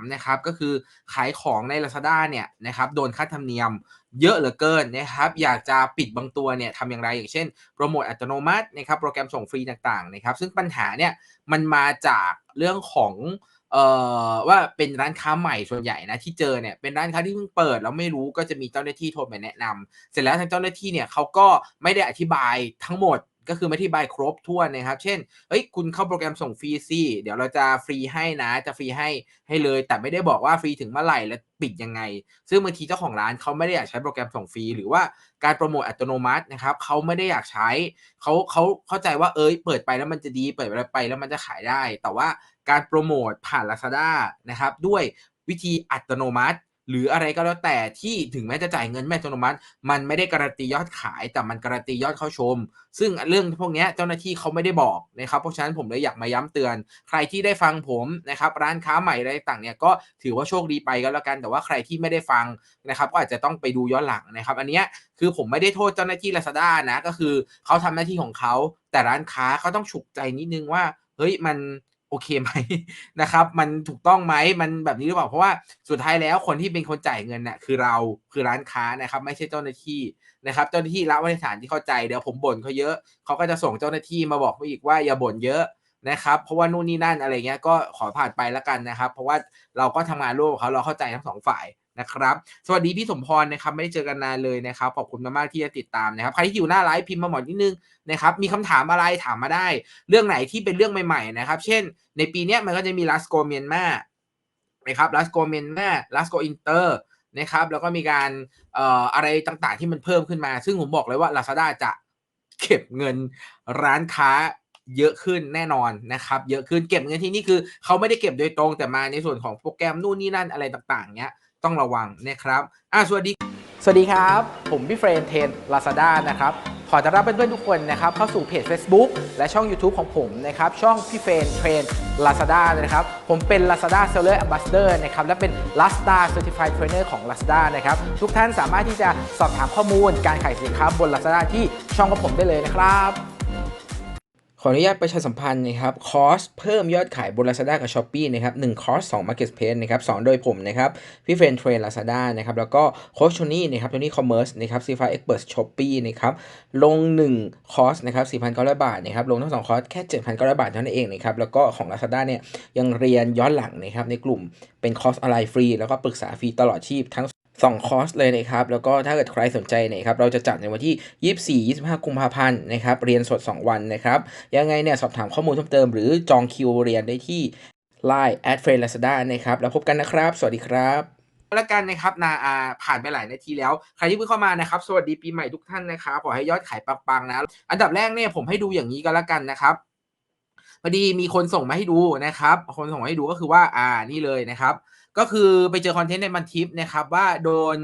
3นะครับก็คือขายของใน Lazada เนี่ยนะครับโดนค่าธรรมเนียมเยอะเหลือเกินนะครับอยากจะปิดบางตัวเนี่ยทำอย่างไรอย่างเช่นโปรโมทอัตโนมัตินะครับโปรแกรมส่งฟรีต่างๆนะครับซึ่งปัญหาเนี่ยมันมาจากเรื่องของเอ่อว่าเป็นร้านค้าใหม่ส่วนใหญ่นะที่เจอเนี่ยเป็นร้านค้าที่เพิ่งเปิดแล้วไม่รู้ก็จะมีเจ้าหน้าที่โทรมาแนะนำเสร็จแล้วทางเจ้าหน้าที่เนี่ยเขาก็ไม่ได้อธิบายทั้งหมดก็คือไม่ที่บายครบถ้วนนะครับ เช่น เฮ้ย คุณเข้าโปรแกรมส่งฟรีสิเดี๋ยวเราจะฟรีให้นะ จะฟรีให้ให้เลย แต่ไม่ได้บอกว่าฟรีถึงเมื่อไหร่และปิดยังไง ซึ่งบางทีเจ้าของร้านเขาไม่ได้อยากใช้โปรแกรมส่งฟรี หรือว่าการโปรโมทอัตโนมัตินะครับเขาไม่ได้อยากใช้เขาเขาเข้าใจว่าเอ้ย เปิดไปแล้วมันจะดี เปิดไปแล้วมันจะขายได้ แต่ว่าการโปรโมทผ่าน Lazada นะครับ ด้วยวิธีอัตโนมัติ หรืออะไรก็แล้วแต่ที่ถึงแม้จะจ่ายเงินแม่อัตโนมัติ มันไม่ได้การันตียอดขาย แต่มันการันตียอดเข้าชม ซึ่งเรื่องพวกนี้เจ้าหน้าที่เขาไม่ได้บอกนะครับเพราะฉะนั้นผมเลยอยากมาย้ำเตือน ใครที่ได้ฟังผมนะครับร้านค้าใหม่อะไรต่างเนี่ยก็ถือว่าโชคดีไปก็แล้วกัน แต่ว่าใครที่ไม่ได้ฟังนะครับก็อาจจะต้องไปดูย้อนหลังนะครับ อันนี้คือผมไม่ได้โทษเจ้าหน้าที่ Lazada นะก็คือเขาทำหน้าที่ของเขาแต่ร้านค้าเขาต้องฉุกใจนิดนึงว่าเฮ้ยมัน โอเคไหมนะครับ มันถูกต้องไหมมันแบบนี้หรือเปล่าเพราะว่าสุดท้ายแล้วคนที่เป็นคนจ่ายเงินเนี่ยคือเราคือร้านค้านะครับ ไม่ใช่เจ้าหน้าที่นะครับ เจ้าหน้าที่ละวันฐานที่เข้าใจเดี๋ยวผมบ่นเขาเยอะเขาก็จะส่งเจ้าหน้าที่มาบอกอีกว่าอย่าบ่นเยอะนะครับ เพราะว่านู่นนี่นั่นอะไรเงี้ยก็ขอผ่านไปแล้วกันนะครับ เพราะว่าเราก็ทำงานร่วมกับเขาเราเข้าใจทั้งสองฝ่าย นะครับ สวัสดีพี่สมพรนะครับไม่ได้เจอกันนานเลยนะครับขอบคุณมากๆที่จะติดตามนะครับใครที่อยู่หน้าไลฟ์พิมพ์มาหมดนิดนึงนะครับมีคำถามอะไรถามมาได้ เรื่องไหนที่เป็นเรื่องใหม่ๆนะครับ เช่น ในปีนี้มันก็จะมีลาสโกเมียนมานะครับลาสโกเมียนมาลาสโกอินเตอร์นะครับแล้วก็มีการเอ่ออะไรต่างๆ ที่มันเพิ่มขึ้นมา ซึ่งผมบอกเลยว่า Lazada จะเก็บเงินร้านค้าเยอะขึ้นแน่นอนนะครับ เยอะขึ้นเก็บเงินที่นี่คือเขาไม่ได้เก็บโดยตรงแต่มาในส่วนของโปรแกรมนู่นนี่นั่นอะไรต่างๆเนี้ย ต้องระวังนะครับอ่าสวัสดี สวัสดีครับ ผมพี่เฟรนเทน Lazada นะครับขอต้อนรับเพื่อนๆทุกคนนะครับเข้าสู่เพจ Facebook และช่อง YouTube ของผมนะครับช่องพี่เฟรนเทรน Lazada นะครับผมเป็น Lazada Seller Ambassador นะครับและเป็น Lazada Certified Trainer ของ Lazada นะครับทุกท่านสามารถที่จะสอบถามข้อมูลการขายสินค้าบน Lazada ที่ช่องของผมได้เลยนะครับ ขออนุญาตประชาสัมพันธ์นะครับ คอร์สเพิ่มยอดขายบน Lazada กับ s h อ p e e นะครับ1คอร์ส2 Marketplace นะครับสอนโดยผมนะครับพี่เฟรนเทรน Lazada นะครับแล้วก็โค้ชโทนี่นะครับโทนี่คอมเมอร์สนะครับซีฟาเอ็กเปิร์สช้อปปี้นะครับลง 1 คอร์สนะครับ4,900 บาทนะครับลงทั้ง 2 คอร์สแค่ 7,900 บาทเท่านั้นเองนะครับแล้วก็ของ Lazada เนี่ยยังเรียนย้อนหลังนะครับในกลุ่มเป็นคอร์สออนไลน์ฟรีแล้วก็ปรึกษาฟรีตลอดชีพทั้ง 2 คอร์สเลยนะครับ แล้วก็ถ้าเกิดใครสนใจนี่ยครับ เราจะจัดในวันที่ 24 25 กุมภาพันธ์นะครับ เรียนสด 2 วันนะครับ ยังไงเนี่ยสอบถามข้อมูลเพิ่มเติมหรือจองคิวเรียนได้ที่ Line at f r e n d Lazada นะครับ แล้วพบกันนะครับ สวัสดีครับแล้วกันนะครับนาอาผ่านไปหลายนาทีแล้ว ใครที่เพิ่งเข้ามานะครับ สวัสดีปีใหม่ทุกท่านนะครับ ขอให้ยอดขายปังๆนะ อันดับแรกเนี่ยผมให้ดูอย่างนี้ก็แล้วกันนะครับพอดีมีคนส่งมาให้ดูนะครับ คนส่งมาให้ดูก็คือว่า อ่า นี่เลยนะครับ ก็คือไปเจอคอนเทนต์ในบันทิปนะครับว่าโดน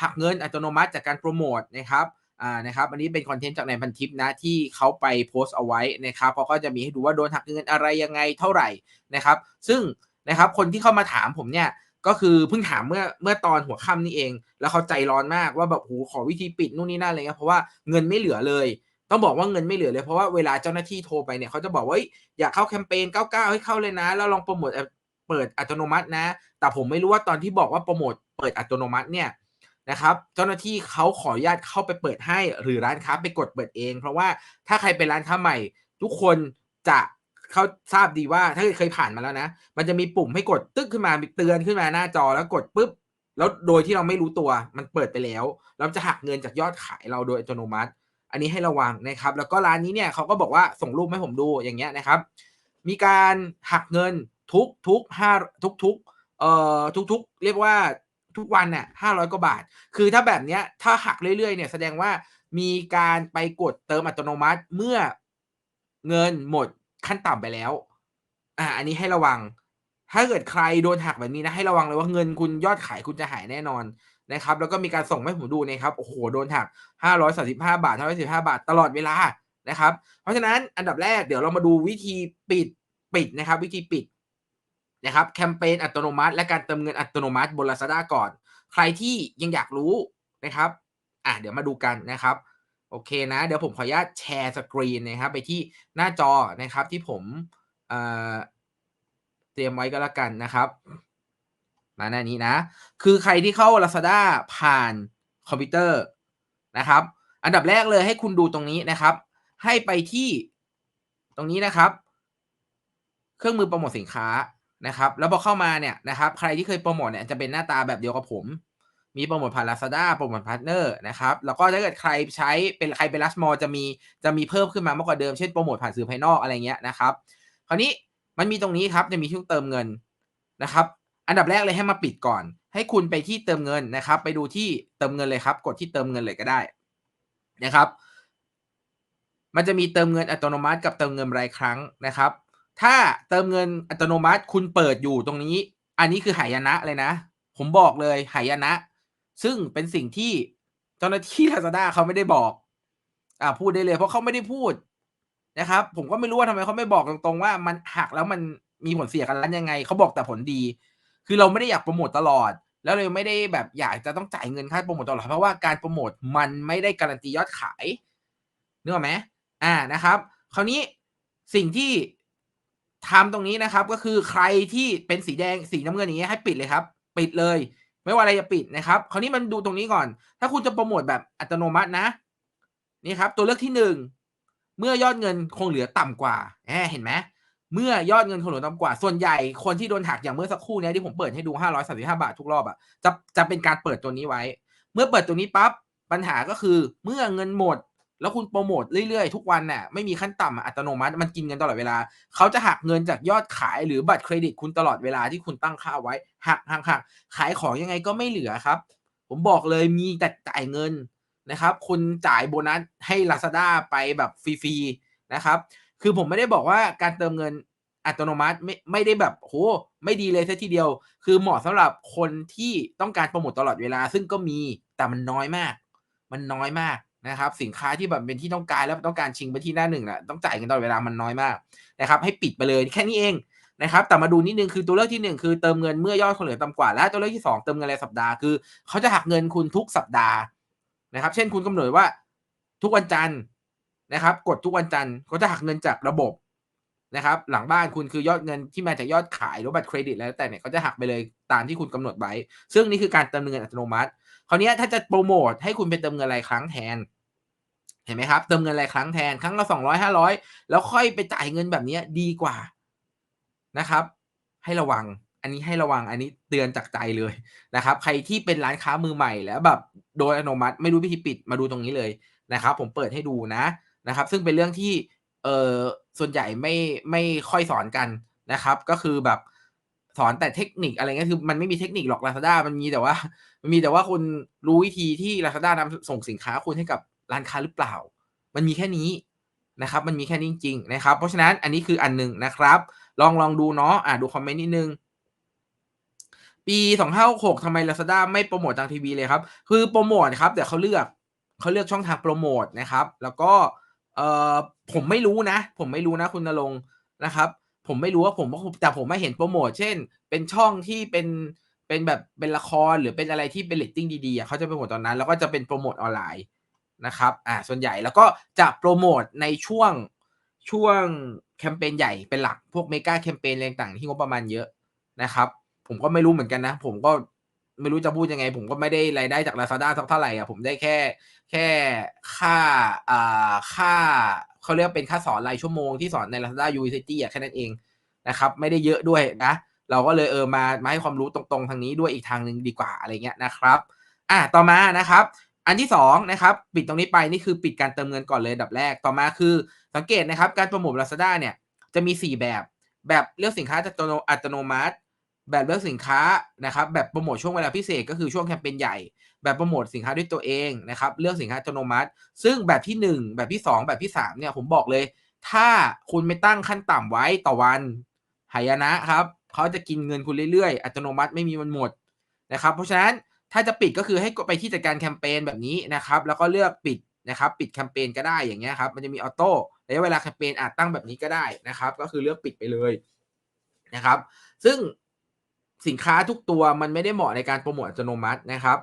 หักเงินอัตโนมัติจากการโปรโมทนะครับอ่านะครับอันนี้เป็นคอนเทนต์จากในบันทิปนะที่เขาไปโพสต์เอาไว้นะครับเขาก็จะมีให้ดูว่าโดนหักเงินอะไรยังไงเท่าไหร่นะครับ ซึ่งนะครับคนที่เข้ามาถามผมเนี่ยก็คือเพิ่งถามเมื่อเมื่อตอนหัวค่ำนี่เอง แล้วเขาใจร้อนมากว่าแบบโหขอวิธีปิดนู่นนี่นั่นอะไรเงี้ยเพราะว่าเงินไม่เหลือเลย ต้องบอกว่าเงินไม่เหลือเลยเพราะว่าเวลาเจ้าหน้าที่โทรไปเนี่ยเขาจะบอกว่าอยากเข้าแคมเปญ99ให้เข้าเลยนะแล้วลองโปรโมท เปิดอัตโนมัตินะ แต่ผมไม่รู้ว่าตอนที่บอกว่าโปรโมทเปิดอัตโนมัติเนี่ยนะครับเจ้าหน้าที่เขาขออนุญาตเข้าไปเปิดให้หรือร้านค้าไปกดเปิดเอง เพราะว่าถ้าใครเป็นร้านค้าใหม่ ทุกคนจะเขาทราบดีว่าถ้าเคยผ่านมาแล้วนะ มันจะมีปุ่มให้กดตึ๊กขึ้นมาเตือนขึ้นมาหน้าจอแล้วกดปุ๊บแล้วโดยที่เราไม่รู้ตัวมันเปิดไปแล้วเราจะหักเงินจากยอดขายเราโดยอัตโนมัติ อันนี้ให้ระวังนะครับ แล้วก็ร้านนี้เนี่ยเขาก็บอกว่าส่งรูปให้ผมดูอย่างเงี้ยนะครับ มีการหักเงิน ทุกทุกห้าทุกทุกเอ่อทุกทุกเรียกว่าทุกวันเนี่ยห้าร้อยกว่าบาท คือถ้าแบบเนี้ยถ้าหักเรื่อยๆเนี่ยแสดงว่ามีการไปกดเติมอัตโนมัติเมื่อเงินหมดขั้นต่ำไปแล้ว อ่า อันนี้ให้ระวัง ถ้าเกิดใครโดนหักแบบนี้นะให้ระวังเลยว่าเงินคุณยอดขายคุณจะหายแน่นอนนะครับ แล้วก็มีการส่งให้ผมดูนะครับโอ้โหโดนหักห้าร้อยสาสิบห้าบาทห้าร้อยสิบห้าบาท ตลอดเวลานะครับ เพราะฉะนั้นอันดับแรกเดี๋ยวเรามาดูวิธีปิดปิดนะครับ วิธีปิด นะครับแคมเปญอัตโนมัติ และการเติมเงินอัตโนมัติบน Lazada ก่อน ใครที่ยังอยากรู้นะครับอะเดี๋ยวมาดูกันนะครับโอเคนะ เดี๋ยวผมขออนุญาตแชร์สกรีนนะครับไปที่หน้าจอนะครับที่ผมเตรียมไว้ก็แล้วกันนะครับมาหน้านี้นะ คือใครที่เข้า Lazada ผ่านคอมพิวเตอร์นะครับ อันดับแรกเลยให้คุณดูตรงนี้นะครับ ให้ไปที่ตรงนี้นะครับ เครื่องมือโปรโมทสินค้า นะครับ แล้วพอเข้ามาเนี่ยนะครับ ใครที่เคยโปรโมทเนี่ยจะเป็นหน้าตาแบบเดียวกับผม มีโปรโมทผ่าน Lazada โปรโมทพาร์ทเนอร์นะครับ แล้วก็ถ้าเกิดใครใช้เป็นใครเป็น Last Mall จะมีจะมีเพิ่มขึ้นมามากกว่าเดิม เช่นโปรโมทผ่านสื่อภายนอกอะไรเงี้ยนะครับ คราวนี้มันมีตรงนี้ครับจะมีช่วงเติมเงินนะครับ อันดับแรกเลยให้มาปิดก่อน ให้คุณไปที่เติมเงินนะครับ ไปดูที่เติมเงินเลยครับ กดที่เติมเงินเลยก็ได้นะครับ มันจะมีเติมเงินอัตโนมัติกับเติมเงินรายครั้งนะครับ ถ้าเติมเงินอัตโนมัติคุณเปิดอยู่ตรงนี้ อันนี้คือหายนะเลยนะ ผมบอกเลยหายนะ ซึ่งเป็นสิ่งที่เจ้าหน้าที่ Lazada เขาไม่ได้บอก อ่าพูดได้เลยเพราะเขาไม่ได้พูดนะครับ ผมก็ไม่รู้ว่าทำไมเขาไม่บอกตรงๆว่ามันหักแล้วมันมีผลเสียกับร้านยังไงเขาบอกแต่ผลดี คือเราไม่ได้อยากโปรโมทตลอด แล้วเราไม่ได้แบบอยากจะต้องจ่ายเงินค่าโปรโมทตลอดเพราะว่าการโปรโมทมันไม่ได้การันตียอดขายนึกออกไหมอ่านะครับ คราวนี้สิ่งที่ ทำตรงนี้นะครับ ก็คือใครที่เป็นสีแดงสีน้ำเงินอย่างเงี้ยให้ปิดเลยครับ ปิดเลย ไม่ว่าอะไรจะปิดนะครับ คราวนี้มันดูตรงนี้ก่อน ถ้าคุณจะโปรโมทแบบอัตโนมัตินะ นี่ครับ ตัวเลือกที่หนึ่งเมื่อยอดเงินคงเหลือต่ำกว่าแหมเห็นไหมเมื่อยอดเงินคงเหลือต่ำกว่า ส่วนใหญ่คนที่โดนหักอย่างเมื่อสักครู่นี้ที่ผมเปิดให้ดู 535 บาททุกรอบอะจะจะเป็นการเปิดตัวนี้ไว้ เมื่อเปิดตัวนี้ปั๊บปัญหาก็คือเมื่อเงินหมด แล้วคุณโปรโมทเรื่อยๆ ทุกวันน่ะไม่มีขั้นต่ำอะอัตโนมัติ มันกินเงินตลอดเวลา เขาจะหักเงินจากยอดขายหรือบัตรเครดิตคุณตลอดเวลาที่คุณตั้งค่าไว้ หักหักหักขายของยังไงก็ไม่เหลือครับ ผมบอกเลยมีแต่จ่ายเงินนะครับ คุณจ่ายโบนัสให้ Lazada ไปแบบฟรีๆนะครับ คือผมไม่ได้บอกว่าการเติมเงินอัตโนมัติไม่ไม่ได้แบบโหไม่ดีเลยซะทีเดียว คือเหมาะสำหรับคนที่ต้องการโปรโมทตลอดเวลา ซึ่งก็มีแต่มันน้อยมาก มันน้อยมาก นะครับสินค้าที่แบบเป็นที่ต้องการแล้วต้องการชิงไปที่หน้าหนึ่งนะต้องจ่ายเงินตลอดเวลามันน้อยมากนะครับให้ปิดไปเลยแค่นี้เองนะครับแต่มาดูนิดนึงคือตัวเลือกที่หนึ่งคือเติมเงินเมื่อยอดคงเหลือต่ำกว่า และตัวเลือกที่สองเติมเงินรายสัปดาห์คือเขาจะหักเงินคุณทุกสัปดาห์นะครับ เช่นคุณกำหนดว่าทุกวันจันทร์นะครับ กดทุกวันจันทร์เขาจะหักเงินจากระบบนะครับ หลังบ้านคุณคือยอดเงินที่มาจากยอดขายหรือบัตรเครดิตแล้วแต่เนี่ยเขาจะหักไปเลยตามที่คุณกำหนดไว้ ซึ่งนี่คือการเติมเงินอัตโนมัติคราวนี้ถ้าจะโปรโมทให้คุณเป็นเติมเงินรายครั้งแทน เห็นไหมครับ เติมเงินรายครั้งแทนครั้งละสองร้อยห้าร้อยแล้วค่อยไปจ่ายเงินแบบนี้ดีกว่านะครับ ให้ระวัง อันนี้ให้ระวังอันนี้เตือนจากใจเลยนะครับ ใครที่เป็นร้านค้ามือใหม่แล้วแบบโดยอัตโนมัติไม่รู้วิธีปิดมาดูตรงนี้เลยนะครับ ผมเปิดให้ดูนะนะครับ ซึ่งเป็นเรื่องที่เออส่วนใหญ่ไม่ไม่ค่อยสอนกันนะครับ ก็คือแบบสอนแต่เทคนิคอะไรเงี้ยคือมันไม่มีเทคนิคหรอก Lazada มันมีแต่ว่า มันมีแต่ว่าคุณรู้วิธีที่ Lazada นำส่งสินค้าคุณให้กับ ร้านค้าหรือเปล่า มันมีแค่นี้นะครับ มันมีแค่นี้จริงๆนะครับ เพราะฉะนั้นอันนี้คืออันหนึ่งนะครับ ลองลองดูเนาะอ่าดูคอมเมนต์นิดนึงปี2566ทำไม Lazada ไม่โปรโมททางทีวีเลยครับ คือโปรโมทครับ แต่เขาเลือกเขาเลือกช่องทางโปรโมทนะครับ แล้วก็เอ่อผมไม่รู้นะ ผมไม่รู้นะคุณนรงค์นะครับ ผมไม่รู้ว่าผมแต่ผมไม่เห็นโปรโมท เช่น เป็นช่องที่เป็นเป็นแบบเป็นละครหรือเป็นอะไรที่เป็นเรตติ้งดีๆเขาจะโปรโมทตอนนั้น แล้วก็จะเป็นโปรโมทออนไลน์ นะครับอ่าส่วนใหญ่แล้วก็จะโปรโมทในช่วงช่วงแคมเปญใหญ่เป็นหลักพวกเมกาแคมเปญอะไรต่างที่งบประมาณเยอะนะครับ ผมก็ไม่รู้เหมือนกันนะ ผมก็ไม่รู้จะพูดยังไง ผมก็ไม่ได้รายได้จาก Lazada สักเท่าไหร่อะผมได้แค่แค่ค่าอ่าค่าเขาเรียกเป็นค่าสอนรายชั่วโมงที่สอนใน Lazada University อะแค่นั้นเองนะครับ ไม่ได้เยอะด้วยนะ เราก็เลยเออมามาให้ความรู้ตรงๆ ทางนี้ด้วยอีกทางหนึ่งดีกว่าอะไรเงี้ยนะครับ อะต่อมานะครับ อันที่สองนะครับปิดตรงนี้ไปนี่คือปิดการเติมเงินก่อนเลยดับแรกต่อมาคือ สังเกตนะครับการโปรโมท Lazada เนี่ยจะมี 4 แบบ แบบเลือกสินค้าอัตโนมัติ แบบเลือกสินค้านะครับแบบโปรโมทช่วงเวลาพิเศษก็คือช่วงแคมเปญใหญ่ แบบโปรโมทสินค้าด้วยตัวเองนะครับเลือกสินค้าอัตโนมัติ ซึ่งแบบที่ 1 แบบที่ 2 แบบที่3เนี่ยผมบอกเลย ถ้าคุณไม่ตั้งขั้นต่ำไว้ต่อวันหายนะครับเขาจะกินเงินคุณเรื่อยๆ อัตโนมัติไม่มีมันหมดนะครับเพราะฉะนั้น ถ้าจะปิดก็คือให้ไปที่จัดการแคมเปญแบบนี้นะครับ แล้วก็เลือกปิดนะครับ ปิดแคมเปญก็ได้อย่างเงี้ยครับ มันจะมีออโต้ระยะเวลาแคมเปญอาจตั้งแบบนี้ก็ได้นะครับ ก็คือเลือกปิดไปเลยนะครับ ซึ่งสินค้าทุกตัวมันไม่ได้เหมาะในการโปรโมทอัตโนมัตินะครับ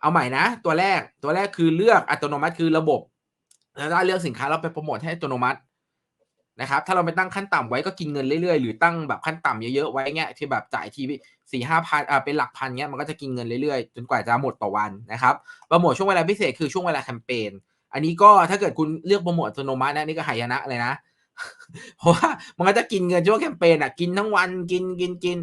เอาใหม่นะ ตัวแรกตัวแรกคือเลือกอัตโนมัติคือระบบแล้วถ้าเลือกสินค้าเราไปโปรโมทให้อัตโนมัติ นะครับถ้าเราไปตั้งขั้นต่ำไว้ก็กินเงินเรื่อยๆ หรือตั้งแบบขั้นต่ำเยอะๆไว้เงี้ยที่แบบจ่ายทีสี่ห้าพันอ่าเป็นหลักพันเงี้ยมันก็จะกินเงินเรื่อยๆ จนกว่าจะหมดต่อวันนะครับโปรโมทช่วงเวลาพิเศษคือช่วงเวลาแคมเปญอันนี้ก็ถ้าเกิดคุณเลือกโปรโมทอัตโนมัตินะนี่ก็หายนะเลยนะ เพราะว่ามันก็จะกินเงินช่วงแคมเปญอะกินทั้งวันกินกินกิน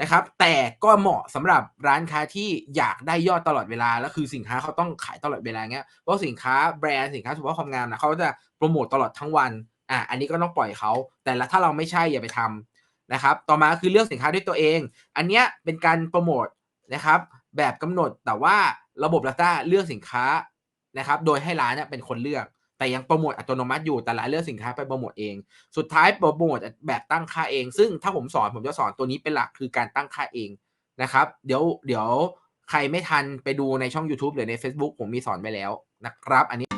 นะครับ แต่ก็เหมาะสำหรับร้านค้าที่อยากได้ยอดตลอดเวลา แล้วคือสินค้าเขาต้องขายตลอดเวลาเงี้ยเพราะสินค้าแบรนด์สินค้าเฉพาะความงามนะเขาจะโปรโมตตลอดทั้งวัน อะอันนี้ก็ต้องปล่อยเขาแต่ละถ้าเราไม่ใช่อย่าไปทำนะครับ ต่อมาคือเลือกสินค้าด้วยตัวเอง อันเนี้ยเป็นการโปรโมทนะครับแบบกำหนดแต่ว่าระบบ Lazada เลือกสินค้านะครับโดยให้ร้านเนี่ยเป็นคนเลือก แต่ยังโปรโมทอัตโนมัติอยู่แต่ร้านเลือกสินค้าไปโปรโมทเอง สุดท้ายโปรโมทแบบตั้งค่าเอง ซึ่งถ้าผมสอนผมจะสอนตัวนี้เป็นหลักคือการตั้งค่าเองนะครับ เดี๋ยวเดี๋ยวใครไม่ทันไปดูในช่อง YouTube หรือใน Facebook ผมมีสอนไปแล้วนะครับ อันนี้